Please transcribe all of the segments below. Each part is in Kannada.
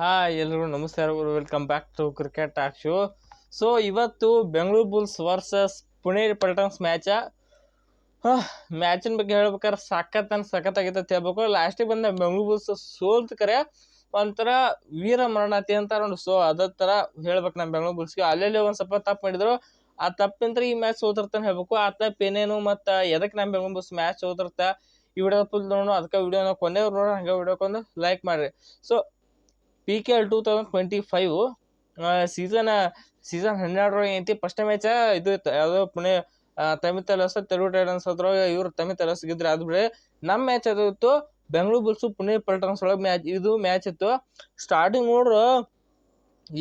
ಹಾಯ್ ಎಲ್ರಿಗೂ ನಮಸ್ಕಾರ welcome back to cricket talk show so ಇವತ್ತು Bengaluru Bulls versus Pune Paltans match ಮ್ಯಾಚಿನ ಬಗ್ಗೆ ಹೇಳ್ಬೇಕಾದ್ರೆ ಸಖತ್ ಅನ್ ಸಖತ್ ಅಂತ ಹೇಳ್ಬೇಕು. ಲಾಸ್ಟಿಗೆ ಬಂದ ಬೆಂಗಳೂರು ಬುಲ್ಸ್ ಸೋಲ್ತ ಕರೆ. ಒಂಥರ ವೀರ ಮರಣಾತಿ ಅಂತ ಒಂದು ಸೊ ಅದೇ ಥರ ಹೇಳ್ಬೇಕು ನಮ್ಮ ಬೆಂಗಳೂರು ಬುಲ್ಸ್ಗೆ ಅಲ್ಲೆಲ್ಲಿ ಒಂದು ಸ್ವಲ್ಪ ತಪ್ಪು ಮಾಡಿದ್ರು. ಆ ತಪ್ಪಿಂತ್ರ ಈ ಮ್ಯಾಚ್ ಸೋತಿರ್ತಾನೆ ಹೇಳ್ಬೇಕು. ಆ ತಪ್ಪು ಏನೇನು ಮತ್ತು ಎದಕ್ಕೆ ನಮ್ಮ ಬೆಂಗಳೂರು ಬುಲ್ಸ್ ಮ್ಯಾಚ್ ಸೋತಿರ್ತಾ ಈ ವಿಡಿಯೋ ಫುಲ್ ನೋಡೋಣ ಅದಕ್ಕೆ ವಿಡಿಯೋನ ಕೊನೆ ನೋಡೋಣ ಹಂಗೆ ವಿಡಿಯೋಕ್ಕೊಂದು ಲೈಕ್ ಮಾಡಿರಿ. So P K L two thousand twenty five season season ಹನ್ನೆರಡರೊಳಗೆ ಐತಿ. ಫಸ್ಟ್ ಮ್ಯಾಚ ಇದು, ಯಾವುದೋ ಪುಣೆ ತಮಿಳ್ ತಲಸ್, ತೆಲುಗು ಟೈಟನ್ಸ್ ಅದ್ರೊಳಗೆ ಇವ್ರು ತಮಿಳ್ ತಲಸ್ ಗೆದ್ರೆ ಅದು ಬಿಡಿ ನಮ್ಮ ಮ್ಯಾಚ್ ಅದು ಇತ್ತು. ಬೆಂಗಳೂರು ಬುಲ್ಸು ಪುಣೆ ಪಲ್ಟನ್ಸ್ ಒಳಗೆ ಮ್ಯಾಚ್, ಇದು ಮ್ಯಾಚ್ ಇತ್ತು. ಸ್ಟಾರ್ಟಿಂಗ್ ನೋಡ್ರು,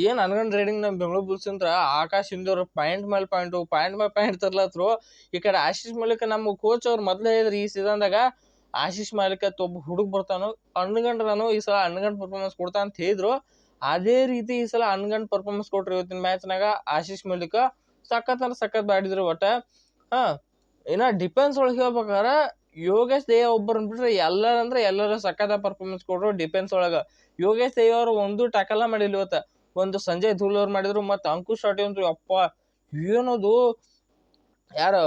ಏನು ಅನ್ಗಂಡ್ ರೇಡಿಂಗ್ ನಮ್ಮ ಬೆಂಗಳೂರು ಬುಲ್ಸ್ ಅಂತ ಆಕಾಶ್ ಇಂದವ್ರು ಪಾಯಿಂಟ್ ಮೇಲೆ ಪಾಯಿಂಟು ಪಾಯಿಂಟ್ ಮೇಲೆ ಪಾಯಿಂಟ್ ತರ್ಲತ್ರು. ಈ ಕಡೆ ಆಶೀಶ್ ಮೂಲಕ ನಮ್ಮ ಕೋಚ್ ಅವ್ರು ಮೊದಲೇ ಹೇಳಿದ್ರು ಈ ಸೀಸನ್ದಾಗ ಆಶೀಶ್ ಅಂತ ಒಬ್ಬ ಹುಡುಗ ಬರ್ತಾನೋ ಅಣ್ಗಂಡ್ರನು ಈ ಸಲ ಅಣ್ಗಂಡ್ ಪರ್ಫಾರ್ಮೆನ್ಸ್ ಕೊಡ್ತಾ ಅಂತ ಹೇಳಿದ್ರು. ಅದೇ ರೀತಿ ಈ ಸಲ ಅಣ್ಗಂಡ್ ಪರ್ಫಾರ್ಮೆನ್ಸ್ ಕೊಟ್ರಿ ಇವತ್ತಿನ ಮ್ಯಾಚ್ನಾಗ ಆಶೀಶ್ ಮಲ್ಲಿಕ ಸಖತ್ ಅಂದ್ರೆ ಸಖತ್ ಬಾಡಿದ್ರು ಒಟ್ಟ. ಹಾಂ, ಇನ್ನು ಡಿಫೆನ್ಸ್ ಒಳಗೆ ಹೇಳ್ಬೇಕಾದ್ರೆ ಯೋಗೇಶ್ ದೇಯ ಒಬ್ಬರನ್ನ ಬಿಟ್ರೆ ಎಲ್ಲರಂದ್ರೆ ಎಲ್ಲರೂ ಸಖತ್ ಪರ್ಫಾರ್ಮೆನ್ಸ್ ಕೊಟ್ರು ಡಿಫೆನ್ಸ್ ಒಳಗೆ. ಯೋಗೇಶ್ ದೇಯ ಅವರು ಒಂದು ಟಕಲ ಮಾಡಿಲ್ಲ ಇವತ್ತು. ಒಂದು ಸಂಜಯ್ ಧೂಲ್ ಅವ್ರು ಮಾಡಿದ್ರು, ಮತ್ತು ಅಂಕುಶ್ ಶಾಟಿ ಅಪ್ಪ, ಏನದು? ಯಾರು?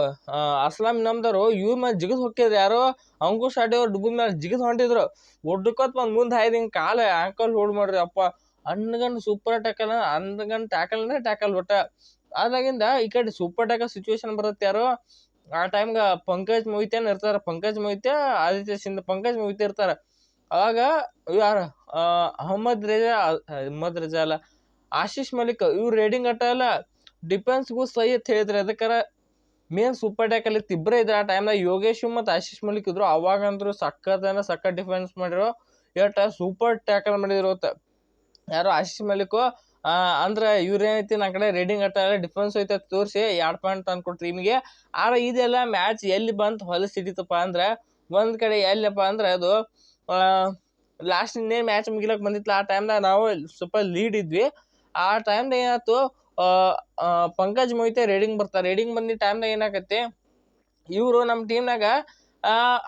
ಅಸ್ಲಾಂ ನಮ್ದವರು, ಇವ್ರ ಮೇಲೆ ಜಿಗಿದ್ ಹೊಕ್ಕಿದ್ರು ಯಾರೋ? ಅಂಕುಶ್ ಅಡ್ಡಿ ಅವ್ರು ಮೇಲೆ ಜಿಗಿದ್ ಹೊಂಟಿದ್ರು. ಒಡ್ಡಕೊತ್ ಬಂದು ಮುಂದೆ ಹಾಯ್ದು ಹಿಂಗೆ ಕಾಲು ಆ್ಯಂಕಲ್ ಹೋಲ್ಡ್ ಮಾಡ್ರಿ ಅಪ್ಪ. ಅಣ್ಣಗಂಡ್ ಸೂಪರ್ ಟ್ಯಾಕಲ್ ಅನ್ಗಂಡ್ ಟ್ಯಾಕಲ್ ಅಂದ್ರೆ ಟ್ಯಾಕಲ್ ಒಟ್ಟ. ಅದಾಗಿಂದ ಈ ಕಡೆ ಸೂಪರ್ ಟ್ಯಾಕಲ್ ಸಿಚುವೇಶನ್ ಬರುತ್ತೆ ಯಾರು? ಆ ಟೈಮ್ಗೆ ಪಂಕಜ್ ಮೊಹಿತ್ಯಾನ್ ಇರ್ತಾರೆ, ಪಂಕಜ್ ಮೊಹಿತ್ಯ ಆದಿತ್ಯ ಸಿಂಧ ಪಂಕಜ್ ಮೊಹಿತ್ಯ ಇರ್ತಾರೆ. ಅವಾಗ ಯಾರು ಅಹಮದ್ ರೇಜಾ ಅಹಮದ್ ರೇಜಾ ಅಲ್ಲ, ಆಶೀಶ್ ಮಲಿಕ್, ಇವ್ರು ರೇಡಿಂಗ್ ಅಟ್ಟ ಅಲ್ಲ ಡಿಫೆನ್ಸ್ಗೂ ಸೈ ಅಂತ ಹೇಳಿದ್ರೆ. ಅದಕ್ಕಾರ ಮೇನ್ ಸೂಪರ್ ಟ್ಯಾಕಲ್ ಇತ್ತು ಇಬ್ಬರೇ ಇದ್ರೆ ಆ ಟೈಮ್ದಾಗ ಯೋಗೇಶ್ ಮತ್ತು ಆಶೀಶ್ ಮಲಿಕ್ ಇದ್ರು. ಅವಾಗಂತೂ ಸಖತ್ತನ ಸಖತ್ ಡಿಫೆನ್ಸ್ ಮಾಡಿರೋ ಎಟ್ಟ ಸೂಪರ್ ಟ್ಯಾಕಲ್ ಮಾಡಿದ್ರು ಯಾರು ಆಶೀಶ್ ಮಲ್ಲಿಕ್ ಅಂದ್ರೆ ಇವ್ರೇನೈತಿ ನನ್ನ ಕಡೆ ರೇಡಿಂಗ್ ಅಟ್ಟ ಡಿಫೆನ್ಸ್ ಐತೆ ತೋರಿಸಿ ಎರಡು ಪಾಯಿಂಟ್ ತಂದ್ಕೊಟ್ರು ಟೀಮಿಗೆ ಆದ್ರೆ ಇದೆಲ್ಲ ಮ್ಯಾಚ್ ಎಲ್ಲಿ ಬಂತು ಹೊಲಸು ಹಿಡಿತಪ್ಪ ಅಂದ್ರೆ, ಒಂದು ಕಡೆ ಎಲ್ಲಪ್ಪ ಅಂದ್ರೆ ಅದು ಲಾಸ್ಟ್ ಇನ್ನೇನು ಮ್ಯಾಚ್ ಮುಗಿಲಕ್ಕೆ ಬಂದಿತ್ತು ಆ ಟೈಮ್ದಾಗ ನಾವು ಸ್ವಲ್ಪ ಲೀಡ್ ಇದ್ವಿ. ಆ ಟೈಮ್ದಾಗ ಏನಾಯ್ತು ಪಂಕಜ್ ಮೋಹಿತೆ ರೇಡಿಂಗ್ ಬರ್ತಾರೆ ರೇಡಿಂಗ್ ಬಂದಿದ್ದ ಟೈಮ್ನಾಗ ಏನಾಗತ್ತೆ, ಇವರು ನಮ್ಮ ಟೀಮ್ನಾಗ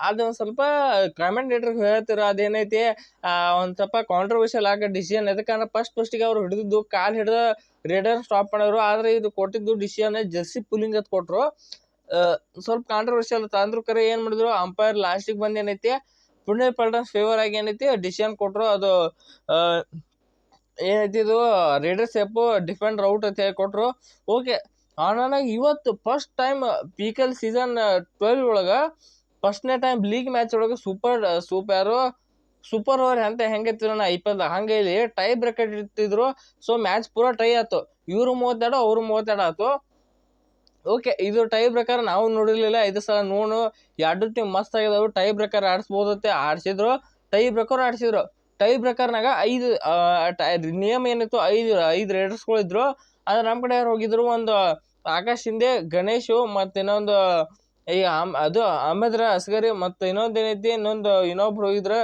ಅದು ಒಂದು ಸ್ವಲ್ಪ ಕಮೆಂಟೇಟರ್ ಹೇಳ್ತಿರೋ ಅದೇನೈತಿ ಒಂದು ಸ್ವಲ್ಪ ಕಾಂಟ್ರವರ್ಷಿಯಲ್ ಆಗೋ ಡಿಸಿಷನ್ ಯಾಕಂದ್ರೆ ಫಸ್ಟ್ ಫಸ್ಟಿಗೆ ಅವ್ರು ಹಿಡಿದಿದ್ದು, ಕಾಲು ಹಿಡಿದು ರೇಡರ್ ಸ್ಟಾಪ್ ಮಾಡೋರು, ಆದರೆ ಇದು ಕೊಟ್ಟಿದ್ದು ಡಿಸಿಷನ್ ಜರ್ಸಿ ಪುಲಿಂಗ್ ಅದು ಕೊಟ್ಟರು ಸ್ವಲ್ಪ ಕಾಂಟ್ರವರ್ಷಿಯಲ್ ತಂದ್ರು ಕರೆ ಏನು ಮಾಡಿದ್ರು ಅಂಪೈರ್ ಲಾಸ್ಟಿಗೆ ಬಂದು ಏನೈತಿ ಪುಣೆ ಪಲ್ಟನ್ಸ್ ಫೇವರ್ ಆಗಿ ಏನೈತಿ ಡಿಸಿಷನ್ ಕೊಟ್ಟರು ಅದು ಏನೈತಿ ಇದು ರೇಡರ್ ಸೇಪು ಡಿಫೆಂಡರ್ ಔಟ್ ಅಂತ ಹೇಳಿ ಕೊಟ್ಟರು ಓಕೆ ಆನಾಗ ಇವತ್ತು first time PKL season twelve ಒಳಗೆ ಫಸ್ಟ್ನೇ ಟೈಮ್ ಲೀಗ್ ಮ್ಯಾಚ್ ಒಳಗೆ ಸೂಪರ್ ಸೂಪರ್ ಸೂಪರ್ ಓವರ್ ಅಂತ ಹೆಂಗೆ ನಾ ಐ ಪಿ ಎಲ್ ಹಂಗೆ ಇಲ್ಲಿ ಟೈ ಬ್ರೇಕೆಟ್ ಇಟ್ಟಿದ್ರು. ಸೊ ಮ್ಯಾಚ್ ಪೂರ ಟೈ ಆಯ್ತು. ಇವರು ಮೂವತ್ತೆರಡು, ಅವರು ಮೂವತ್ತೆರಡು ಆಯ್ತು. ಓಕೆ ಇದು ಟೈ ಬ್ರೇಕರ್ ನಾವು ನೋಡಿರಲಿಲ್ಲ. ಇದು ಸಲ ನೋಡು. ಎರಡು ಟೀಮ್ ಮಸ್ತ್ ಆಗಿದಾವು. ಟೈ ಬ್ರೇಕರ್ ಆಡಿಸ್ಬೋದತ್ತೆ. ಆಡಿಸಿದ್ರು. ಟೈ ಬ್ರೇಕರ್ ಆಡಿಸಿದ್ರು. ಟೈ ಪ್ರಕಾರನಾಗ ಐದು ನಿಯಮ ಏನಿತ್ತು, ಐದು ಐದು ರೇಡರ್ಸ್ಗಳು ಇದ್ರು ಆದ್ರೆ ನಮ್ಮ ಕಡೆ ಯಾರು ಹೋಗಿದ್ರು, ಒಂದು ಆಕಾಶ್ ಹಿಂದೆ, ಗಣೇಶು ಮತ್ತು ಇನ್ನೊಂದು, ಈ ಅದು ಅಹಮದ್ರ ಅಸ್ಗರಿ ಮತ್ತು ಇನ್ನೊಂದು ಏನೈತಿ, ಇನ್ನೊಂದು ಇನ್ನೊಬ್ರು ಹೋಗಿದ್ರು.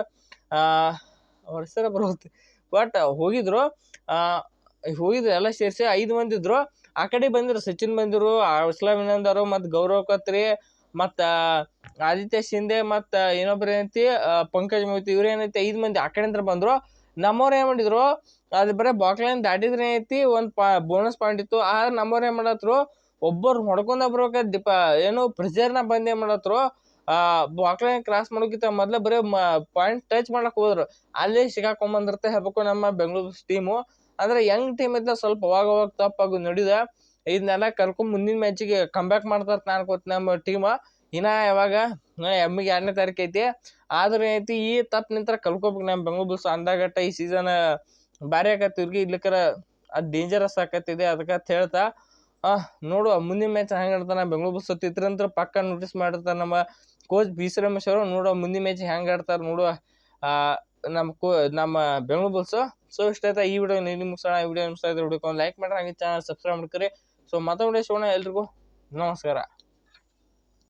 ಅವ್ರ ಹೆಸರ ಬರುತ್ತೆ ಬಟ್ ಹೋಗಿದ್ರು. ಹೋಗಿದ್ರು, ಎಲ್ಲ ಸೇರಿಸಿ ಐದು ಮಂದಿ ಇದ್ರು. ಆ ಕಡೆ ಬಂದಿರು, ಸಚಿನ್ ಬಂದಿರು ಅಸ್ಲಾಂ ಇನ್ನೊಂದರು ಮತ್ತು ಗೌರವ್ ಕತ್ರಿ. ಮತ್ತು ಆದಿತ್ಯ ಶಿಂದೆ ಮತ್ತು ಇನ್ನೊಬ್ರು ಏನೈತಿ ಪಂಕಜ್ ಮೊಹಿತ್ ಇವ್ರು ಏನೈತಿ, ಐದು ಮಂದಿ ಆ ಕಡೆಯಿಂದ ಬಂದರು. ನಮ್ಮವ್ರು ಏನು ಮಾಡಿದ್ರು, ಅದು ಬರೀ ಬಾಕ್ಲೈನ್ ದಾಟಿದ್ರೆ ಏನೈತಿ, ಒಂದು ಪಾ ಬೋನಸ್ ಪಾಯಿಂಟ್ ಇತ್ತು. ಆದ್ರೆ ನಮ್ಮವ್ರು ಏನು ಮಾಡತ್ರು, ಒಬ್ಬರು ಹೊಡ್ಕೊಂಡ ಬರೋಕೆ ದಿಪ, ಏನು ಪ್ರೆಷರ್ನ ಬಂದು ಏನು ಮಾಡತ್ರು ಬಾಕ್ಲೈನ್ ಕ್ರಾಸ್ ಮಾಡೋಕ್ಕಿಂತ ಮೊದಲೇ ಬರೀ ಪಾಯಿಂಟ್ ಟಚ್ ಮಾಡಕ್ ಹೋದ್ರು. ಅಲ್ಲೇ ಸಿಗಾಕೊಂಬಂದಿರುತ್ತೆ ಹೇಳ್ಬೇಕು ನಮ್ಮ ಬೆಂಗಳೂರು ಟೀಮು ಅಂದ್ರೆ ಯಂಗ್ ಟೀಮ್ ಇದ್ದ ಸ್ವಲ್ಪ ಅವಾಗ ಅವಾಗ ತಪ್ಪಾಗು ನಡಿದ. ಇದನ್ನೆಲ್ಲ ಕಲ್ತ್ಕೊಂಡು ಮುಂದಿನ ಮ್ಯಾಚಿಗೆ ಕಂಬ್ಯಾಕ್ ಮಾಡ್ತಾರೆ ನಾನು ಗೊತ್ತು ನಮ್ಮ ಟೀಮ ಇನ್ನ ಯಾವಾಗ? ಎಮ್ಮಿಗೆ ಎರಡನೇ ತಾರೀಕು ಐತಿ. ಆದ್ರೆ ಏನೈತಿ ಈ ತಪ್ಪು ನಿಂತರ ಕಲ್ಕೋಬೇಕು ನಮ್ಮ ಬೆಂಗಳೂರು ಬುಲ್ಸ್ ಅಂದಾಗಟ್ಟ ಈ ಸೀಸನ್ ಭಾರಿ ಆಕತ್ ಇವ್ರಿಗೆ ಇರ್ಲಿಕ್ಕರ ಅದು ಡೇಂಜರಸ್ ಆಕತ್ತಿದೆ ಅದಕ್ಕೆ ಅಂತ ಹೇಳ್ತಾ. ನೋಡುವ, ಮುಂದಿನ ಮ್ಯಾಚ್ ಹೆಂಗೆ ಆಡ್ತಾನೆ ಬೆಂಗಳೂರು ಬುಲ್ಸ್ ತಿತ್ರಂತ್ರ ಪಕ್ಕ ನೋಟಿಸ್ ಮಾಡಿರ್ತಾರೆ ನಮ್ಮ ಕೋಚ್ ಬಿ ಸಿ ರಮೇಶ್ ಅವರು. ನೋಡುವ, ಮುಂದಿನ ಮ್ಯಾಚ್ ಹೆಂಗೆ ಆಡ್ತಾರೆ ನೋಡುವ. ನಮ್ಮ ಕೋ, ನಮ್ಮ ಬೆಂಗಳೂರು ಬುಲ್ಸು ಸೊ ಇಷ್ಟ ಆಯ್ತಾ ಈ ವಿಡಿಯೋ ನೀವು ಮುಗಿಸೋಣ. ಈ ವಿಡಿಯೋ ಮುಗಿಸ್ತಾ ಇದ್ರೆ ಒಂದು ಲೈಕ್ ಮಾಡ್ರಿ. ಹಂಗೆ ಚಾನಲ್ ಸಬ್ಸ್ಕ್ರೈಬ್ ಮಾಡ್ಕೊರಿ. ಸೊ ಮತ್ತೊಂದು ವಿಡಿಯೋ ಸಿಗೋಣ ಎಲ್ರಿಗೂ ನಮಸ್ಕಾರ